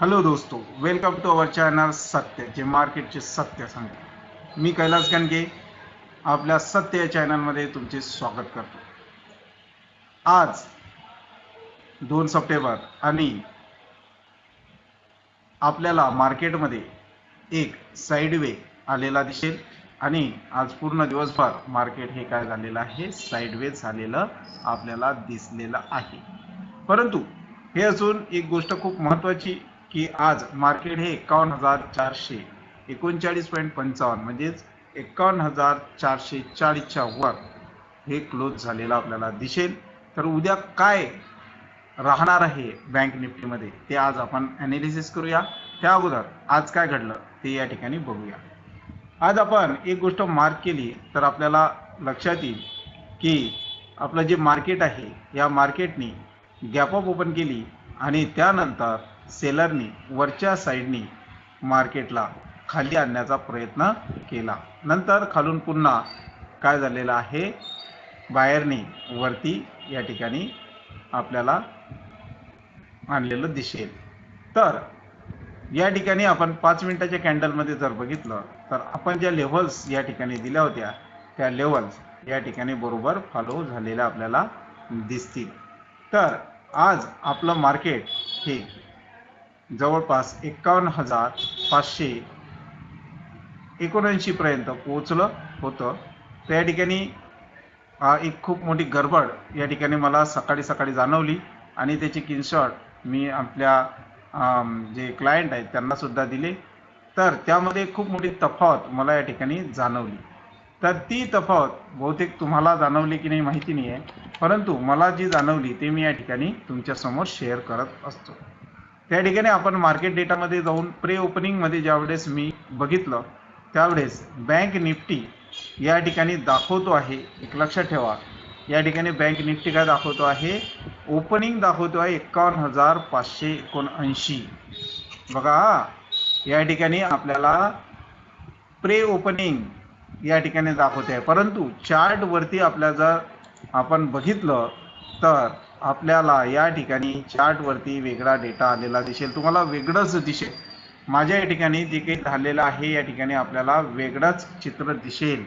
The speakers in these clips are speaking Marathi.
हॅलो दोस्तो वेलकम टू अवर चॅनल सत्य जे मार्केटचे सत्य सांगते. मी कैलास गणगे आपल्या सत्य या चॅनलमध्ये तुमचे स्वागत करतो. आज दोन सप्टेंबर आणि आपल्याला मार्केटमध्ये एक साईडवे आलेला दिसेल आणि आज पूर्ण दिवसभर मार्केट हे काय झालेलं आहे? साईडवे झालेलं आपल्याला दिसलेलं आहे. परंतु हे असून एक गोष्ट खूप महत्त्वाची की आज मार्केट हे एकावन्न हजार चारशे एकोणचाळीस पॉईंट पंचावन्न म्हणजेच एकावन्न हजार चारशे चाळीसच्या वर हे क्लोज झालेलं आपल्याला दिसेल. तर उद्या काय राहणार आहे बँक निफ्टीमध्ये ते आज आपण ॲनालिसिस करूया. त्या अगोदर आज काय घडलं ते या ठिकाणी बघूया. आज आपण एक गोष्ट मार्क केली तर आपल्याला लक्षात येईल की आपलं जे मार्केट आहे या मार्केटने गॅप अप ओपन केली आणि त्यानंतर सेलरनी वरच्या साईडनी मार्केटला खाली आणण्याचा प्रयत्न केला. नंतर खालून पुन्हा काय झालेलं आहे? बाहेरनी वरती या ठिकाणी आपल्याला आणलेलं दिसेल. तर या ठिकाणी आपण पाच मिनिटाच्या कॅन्डलमध्ये जर बघितलं तर आपण ज्या लेव्हल्स या ठिकाणी दिल्या होत्या त्या लेव्हल्स या ठिकाणी बरोबर फॉलो झालेल्या आपल्याला दिसतील. तर आज आपलं मार्केट हे जवळपास एकावन्न हजार पाचशे एकोणऐंशीपर्यंत पोहोचलं होतं. तर या ठिकाणी एक खूप मोठी गडबड या ठिकाणी मला सकाळी सकाळी जाणवली आणि त्याची किनशॉट मी आपल्या जे क्लायंट आहेत त्यांनासुद्धा दिले. तर त्यामध्ये खूप मोठी तफावत मला या ठिकाणी जाणवली. तर ती तफावत बहुतेक तुम्हाला जाणवली की नाही माहिती नाही आहे परंतु मला जी जाणवली ते मी या ठिकाणी तुमच्यासमोर शेअर करत असतो. त्या ठिकाणी आपण मार्केट डेटामध्ये जाऊन प्रे ओपनिंगमध्ये ज्यावेळेस मी बघितलं त्यावेळेस बँक निफ्टी या ठिकाणी दाखवतो आहे. एक लक्षात ठेवा. या ठिकाणी बँक निफ्टी काय दाखवतो आहे? ओपनिंग दाखवतो आहे एकावन्न हजार पाचशे एकोणऐंशी. बघा या ठिकाणी आपल्याला प्रे ओपनिंग या ठिकाणी दाखवते. आहे परंतु चार्टवरती आपल्या जर आपण बघितलं तर आपल्याला या ठिकाणी चार्टवरती वेगळा डेटा आलेला दिसेल. तुम्हाला वेगळंच दिसेल. माझ्या या ठिकाणी जे काही झालेलं आहे या ठिकाणी आपल्याला वेगळंच चित्र दिसेल.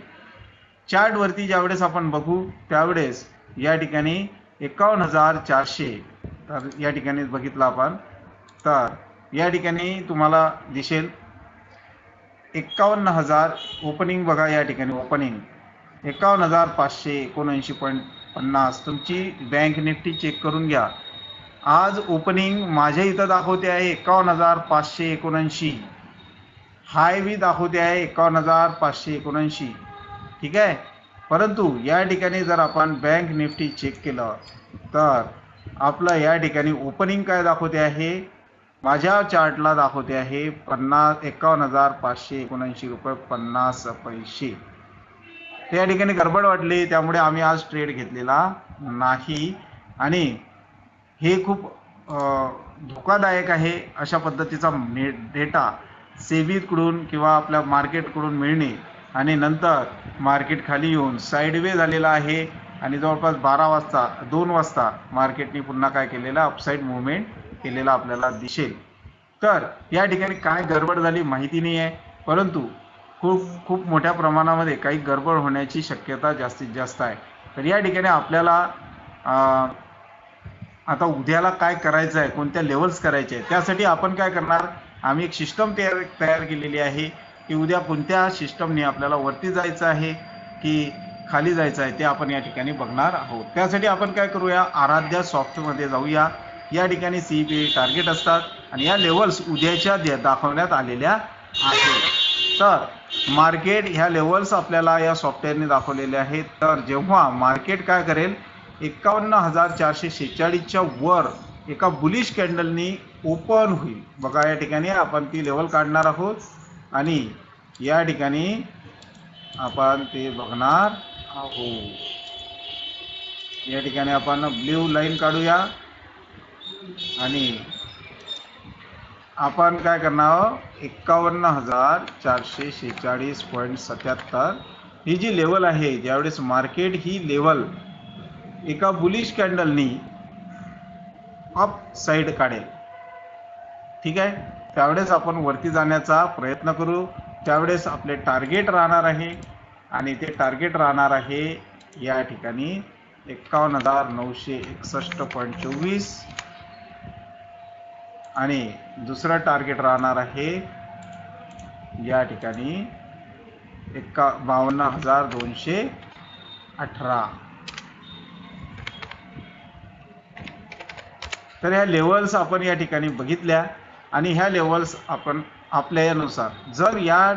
चार्टवरती ज्यावेळेस आपण बघू त्यावेळेस या ठिकाणी एकावन्न हजार चारशे. तर या ठिकाणी बघितलं आपण तर या ठिकाणी तुम्हाला दिसेल एकावन्न हजार ओपनिंग बघा या ठिकाणी ओपनिंग एकावन्न हजार पाचशे एकोणऐंशी पॉईंट पन्नास. तुमची बँक निफ्टी चेक करून घ्या. आज ओपनिंग माझ्या इथं दाखवते आहे एकावन्न हजार पाचशे एकोणऐंशी. हाय बी दाखवते आहे एकावन्न हजार पाचशे एकोणऐंशी. ठीक आहे? परंतु या ठिकाणी जर आपण बँक निफ्टी चेक केलं तर आपलं या ठिकाणी ओपनिंग काय दाखवते आहे? माझ्या चार्टला दाखवते आहे पन्नास एकावन्न हजार पाचशे एकोणऐंशी रुपये पन्नास पैसे. या ठिकाणी गडबड वाटली त्यामुळे आम्ही आज ट्रेड घेतलेला नाही. आणि हे खूप धोकादायक आहे अशा पद्धतीचा ने डेटा सेबीकडून किंवा आपल्या मार्केटकडून मिळणे आणि नंतर मार्केट खाली येऊन साईडवे झालेला आहे. आणि जवळपास बारा वाजता दोन वाजता मार्केटने पुन्हा काय केलेलं अपसाईड मुवमेंट केलेला आपल्याला दिसेल. तर या ठिकाणी काय गडबड झाली माहिती नाही आहे परंतु खूप खूप मोठ्या प्रमाणामध्ये काही गडबड होण्याची शक्यता जास्तीत जास्त आहे. तर या ठिकाणी आपल्याला आता उद्याला काय करायचं आहे कोणत्या लेवल्स करायचे आहे त्यासाठी आपण काय करणार आम्ही एक सिस्टम तयार तयार केलेली आहे की उद्या कोणत्या सिस्टमने आपल्याला वरती जायचं आहे की खाली जायचं आहे ते आपण या ठिकाणी बघणार आहोत. त्यासाठी आपण काय करूया आराध्या सॉफ्टमध्ये जाऊया. या ठिकाणी सी पी टार्गेट असतात आणि या लेवल्स उद्याच्या दे- दाखवण्यात आलेल्या आहेत. तर मार्केट ह्या लेवल्स आपल्याला या सॉफ्टवेअरने दाखवलेले आहेत. तर जेव्हा मार्केट काय करेल? एकावन्न हजार चारशे शेहेचाळीसच्या वर एका बुलिश कॅन्डलनी ओपन होईल. बघा या ठिकाणी आपण ती लेवल काढणार आहोत. आणि या ठिकाणी आपण ते बघणार आहोत. या ठिकाणी आपण ब्ल्यू लाईन काढूया. आणि आपण काय करणार एक्कावन्न एकावन्न हजार चारशे शेहेचाळीस पॉईंट सत्याहत्तर. ही जी लेवल आहे ज्यावेळेस मार्केट ही लेवल एका बुलिश कॅन्डलनी अप साईड काढेल. ठीक आहे? त्यावेळेस आपण वरती जाण्याचा प्रयत्न करू. त्यावेळेस आपले टार्गेट राहणार आहे आणि ते टार्गेट राहणार आहे या ठिकाणी एक्कावन्न हजार नऊशे एकसष्ट पॉईंट चोवीस. आणि दुसरं टार्गेट राहणार आहे या ठिकाणी एक्का बावन्न हजार दोनशे अठरा. तर ह्या लेवल्स आपण या ठिकाणी बघितल्या आणि ह्या लेवल्स आपण आपल्या यानुसार जर या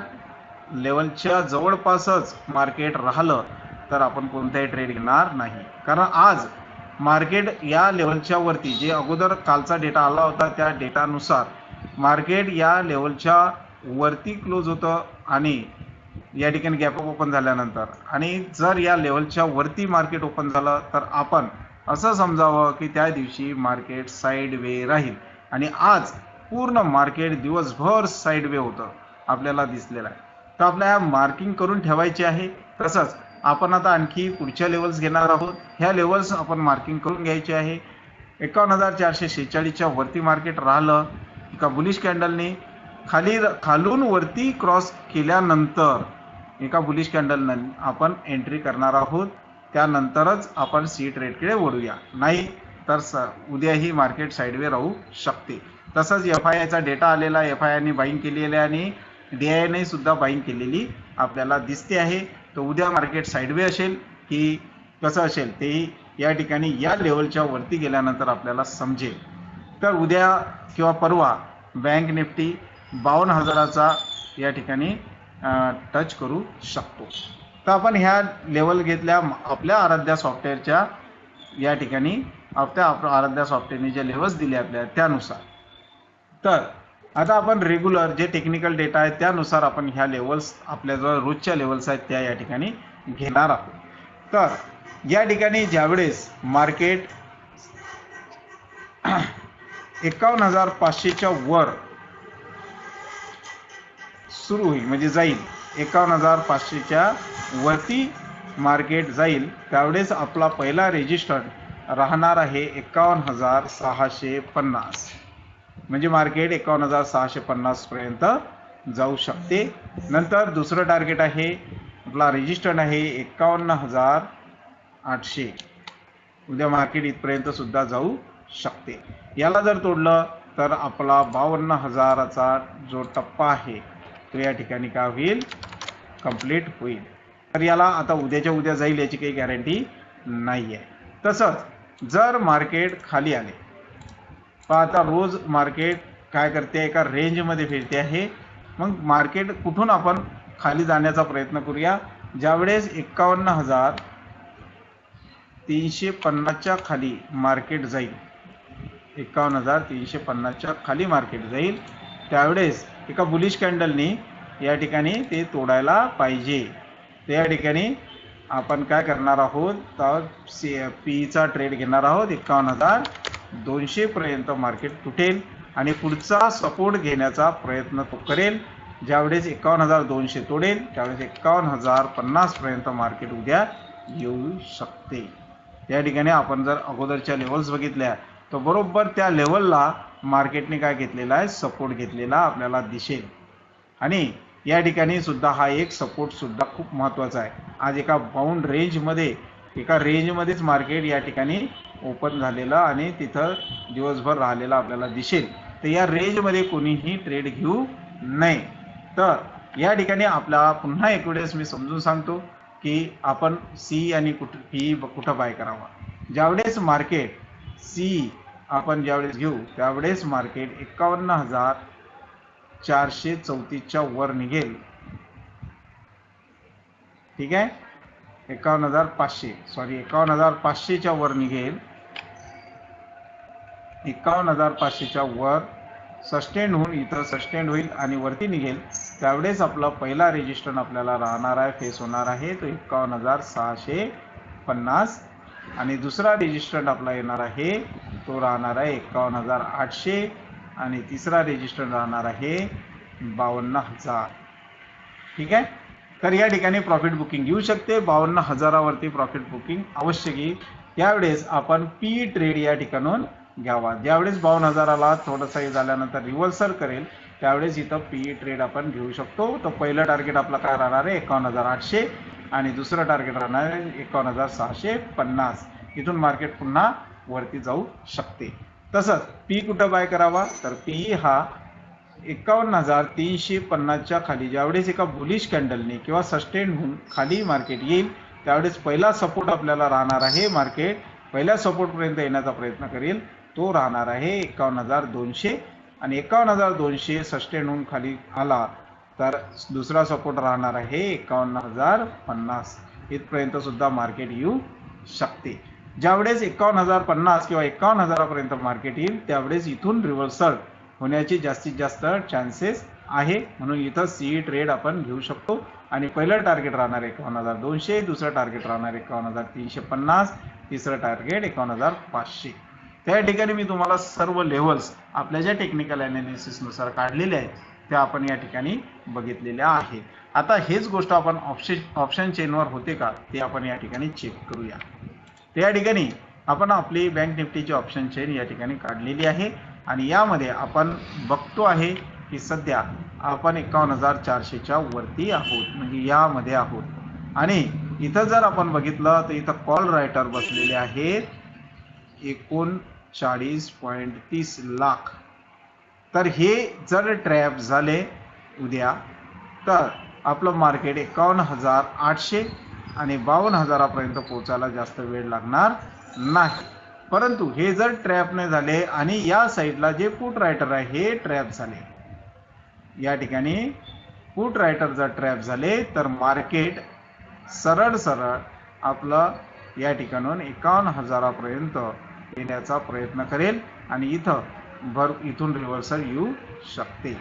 लेवलच्या जवळपासच मार्केट राहिलं तर आपण कोणताही ट्रेड घेणार नाही. कारण आज मार्केट या लेवलच्या वरती जे अगोदर कालचा डेटा आला होता त्या डेटानुसार मार्केट या लेवलच्या वरती क्लोज होतं आणि या ठिकाणी गॅप ओपन झाल्यानंतर. आणि जर या लेवलच्या वरती मार्केट ओपन झालं तर आपण असं समजावं की त्या दिवशी मार्केट साईड वे राहील. आणि आज पूर्ण मार्केट दिवसभर साईड वे होतं आपल्याला दिसलेलं आहे. तर आपल्या मार्किंग करून ठेवायची आहे. तसंच आपण आता आणखी पुढच्या लेवल्स घेणार आहोत. ह्या लेवल्स आपण मार्किंग करून घ्यायचे आहे. एकावन्न हजार चारशे शेहेचाळीसच्या वरती मार्केट राहिलं. एका बुलिश कॅन्डलने खाली खालून वरती क्रॉस केल्यानंतर एका बुलिश कॅन्डल आपण एंट्री करणार आहोत. त्यानंतरच आपण सी ट्रेडकडे वळूया. नाही तर स उद्याही मार्केट साईडवे राहू शकते. तसंच एफ आय आयचा डेटा आलेला एफ आय आयने बाईंग केलेली आहे आणि डी आय आयने सुद्धा बाईंग केलेली आपल्याला दिसते आहे. तर उद्या मार्केट साईडवे असेल की कसं असेल तेही या ठिकाणी या लेवलच्या वरती गेल्यानंतर आपल्याला समजेल. तर उद्या किंवा परवा बँक निफ्टी बावन्न हजाराचा या ठिकाणी टच करू शकतो. तर आपण ह्या लेवल घेतल्या आपल्या आराध्या सॉफ्टवेअरच्या या ठिकाणी आपल्या आराध्या सॉफ्टवेअरने ज्या लेवल्स दिले आपल्या त्यानुसार. तर आता आपण रेग्युलर जे टेक्निकल डेटा आहे त्यानुसार आपण ह्या लेवल्स आपल्याजवळ रोजच्या लेवल्स आहेत त्या या ठिकाणी घेणार आहोत. तर या ठिकाणी ज्यावेळेस मार्केट एकावन्न हजार पाचशेच्या वर सुरू होईल म्हणजे जाईल. एकावन्न हजार पाचशेच्या वरती मार्केट जाईल. त्यावेळेस आपला पहिला रेजिस्टर राहणार आहे एकावन्न हजार सहाशे पन्नास म्हणजे मार्केट एकावन्न हजार सहाशे पन्नासपर्यंत जाऊ शकते. नंतर दुसरं टार्गेट आहे आपला रजिस्टर्ड आहे एकावन्न हजार आठशे. उद्या मार्केट इथपर्यंत सुद्धा जाऊ शकते. याला जर तोडलं तर आपला बावन्न हजाराचा जो टप्पा आहे तो या ठिकाणी काय होईल? कंप्लीट होईल. तर याला आता उद्याच्या उद्या जाईल याची काही गॅरंटी नाही आहे तसंच जर मार्केट खाली आले आता रोज मार्केट काय करते एका रेंजमध्ये फिरते आहे. मग मार्केट कुठून आपण खाली जाण्याचा प्रयत्न करूया? ज्यावेळेस एक्कावन्न हजार तीनशे पन्नासच्या खाली मार्केट जाईल एकावन्न हजार तीनशे पन्नासच्या खाली मार्केट जाईल त्यावेळेस एका बुलिश कॅन्डलनी या ठिकाणी ते तोडायला पाहिजे. त्या ठिकाणी आपण काय करणार आहोत? तर सी पीचा ट्रेड घेणार आहोत एकावन्न हजार दोनशेपर्यंत मार्केट तुटेल आणि पुढचा सपोर्ट घेण्याचा प्रयत्न तो करेल. ज्यावेळेस एकावन्न हजार दोनशे तोडेल त्यावेळेस एकावन्न हजार पन्नासपर्यंत मार्केट उद्या येऊ शकते. या ठिकाणी आपण जर अगोदरच्या लेवल्स बघितल्या तर बरोबर त्या लेवलला मार्केटने काय घेतलेला आहे? सपोर्ट घेतलेला आपल्याला दिसेल. आणि या ठिकाणी सुद्धा हा एक सपोर्ट सुद्धा खूप महत्त्वाचा आहे. आज एका बाउंड रेंजमध्ये एका रेंजमध्येच मार्केट या ठिकाणी ओपन झालेलं आणि तिथं दिवसभर राहिलेलं आपल्याला दिसेल. तर या रेंजमध्ये कोणीही ट्रेड घेऊ नये. तर या ठिकाणी आपला पुन्हा एक वेळेस मी समजून सांगतो की आपण सी आणि कुठं पी कुठं बाय करावा. ज्यावेळेस मार्केट सी आपण ज्यावेळेस घेऊ त्यावेळेस मार्केट एकावन्न हजार चारशे चौतीसच्या वर निघेल. ठीक आहे? एकावन्न हजार पाचशे. सॉरी एकावन्न हजार पाचशेच्या वर निघेल. एकावन्न हजार पाचशेच्या वर सस्टेंड होऊन इथं सस्टेंड होईल आणि वरती निघेल. त्यावेळेस आपला पहिला रेजिस्टन आपल्याला राहणार आहे फेस होणार आहे तो एकावन्न हजार सहाशे पन्नास. आणि दुसरा रेजिस्टंट आपला येणार आहे तो राहणार आहे एकावन्न हजार आठशे. आणि तिसरा रेजिस्टंट राहणार आहे बावन्न हजार. ठीक आहे? तर या ठिकाणी प्रॉफिट बुकिंग येऊ शकते. बावन्न हजारावरती प्रॉफिट बुकिंग आवश्यक येईल त्यावेळेस आपण पी ट्रेड या ठिकाणून घ्यावा. ज्यावेळेस बावन्न हजाराला थोडंसं हे झाल्यानंतर रिव्हर्सल करेल त्यावेळेस इथं पी ट्रेड आपण घेऊ शकतो. तर पहिलं टार्गेट आपलं काय राहणार आहे? एकावन्न हजार आठशे. आणि दुसरं टार्गेट राहणार आहे? एकावन्न हजार सहाशे पन्नास. इथून मार्केट पुन्हा वरती जाऊ शकते. तसंच पी कुठं बाय करावा? तर पी हा एकावन्न हजार तीनशे पन्नासच्या खाली ज्यावेळेस एका बुलिश कॅन्डलने किंवा सस्टेन होऊन खाली मार्केट येईल त्यावेळेस पहिला सपोर्ट आपल्याला राहणार आहे मार्केट पहिल्या सपोर्टपर्यंत येण्याचा प्रयत्न करेल तो राहणार आहे एकावन्न हजार दोनशे. आणि एकावन्न हजार दोनशे सस्टेन होऊन खाली आला तर दुसरा सपोर्ट राहणार आहे एकावन्न हजार पन्नास. इथपर्यंत सुद्धा मार्केट येऊ शकते. ज्यावेळेस एकावन्न हजार पन्नास किंवा एकावन्न हजारापर्यंत मार्केट येईल त्यावेळेस इथून रिव्हर्सल होण्याची जास्तीत जास्त चान्सेस आहे. म्हणून इथं सी ट्रेड आपण घेऊ शकतो. आणि पहिलं टार्गेट राहणार एकावन्न हजार दोनशे दुसरं टार्गेट राहणार एकावन्न हजार तीनशे पन्नास तिसरं टार्गेट एकावन्न हजार पाचशे. त्या ठिकाणी मी तुम्हाला सर्व लेव्हल्स आपल्या ज्या टेक्निकलनुसार काढलेल्या आहेत त्या आपण या ठिकाणी बघितलेल्या आहेत. आता हेच गोष्ट आपण ऑप्शन ऑप्शन चेनवर होते का ते आपण या ठिकाणी चेक करूया. तर या ठिकाणी आपण आपली बँक निफ्टीची ऑप्शन चेन या ठिकाणी काढलेली आहे. आणि यामध्ये आपण बघतो आहे की सध्या आपण एकावन्न हजार चारशेच्या वरती आहोत म्हणजे यामध्ये आहोत. आणि इथं जर आपण बघितलं तर इथं कॉल रायटर बसलेले आहेत. एकोणचाळीस पॉईंट तीस लाख. तर हे जर ट्रॅप झाले उद्या तर आपलं मार्केट एकावन्न हजार आठशे आणि बावन्न हजारापर्यंत पोचायला जास्त वेळ लागणार नाही. परंतु हे जर ट्रॅप नाही झाले आणि या साईडला जे फूट रायटर आहे हे ट्रॅप झाले. या ठिकाणी फूट रायटर जर ट्रॅप झाले तर मार्केट सरळ सरळ आपलं या ठिकाणून एकावन्न हजारापर्यंत येण्याचा प्रयत्न करेल आणि इथं भर इथून रिव्हर्सल येऊ शकते.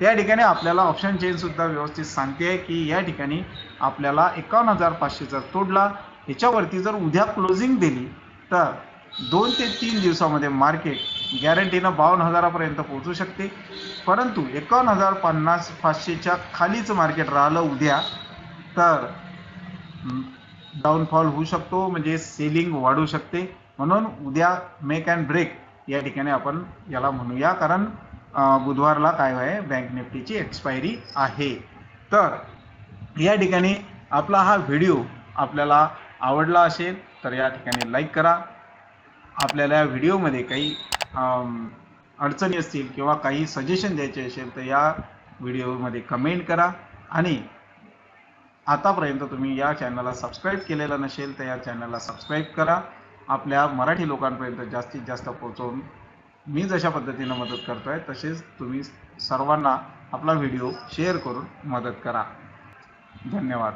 त्या ठिकाणी आपल्याला ऑप्शन चेन सुद्धा व्यवस्थित सांगते की या ठिकाणी आपल्याला एकावन्न हजार पाचशे जर तोडला ह्याच्यावरती जर उद्या क्लोजिंग दिली तर दोन ते तीन दिवसामध्ये मार्केट गॅरंटीनं बावन्न हजारापर्यंत पोहोचू शकते. परंतु एकावन्न हजार पन्नास पाचशेच्या खालीच मार्केट राहिलं उद्या तर डाऊनफॉल होऊ शकतो म्हणजे सेलिंग वाढू शकते. म्हणून उद्या मेक अँड ब्रेक या ठिकाणी आपण याला म्हणूया कारण बुधवारला काय आहे बँक निफ्टीची एक्सपायरी आहे. तर या ठिकाणी आपला हा व्हिडिओ आपल्याला आवडला असेल तर या ठिकाणी लाईक करा. आपल्याला व्हिडिओमध्ये काही अडचणी असतील किंवा काही सजेशन द्यायचे असेल तर या व्हिडिओमध्ये कमेंट करा. आणि आतापर्यंत तुम्ही या चॅनलला सबस्क्राईब केलेलं नसेल तर या चॅनलला सबस्क्राईब करा. आपल्या मराठी लोकांपर्यंत जास्तीत जास्त पोहोचवून मी जशा पद्धतीनं मदत करतो आहे तसेच तुम्ही सर्वांना आपला व्हिडिओ शेअर करून मदत करा. धन्यवाद.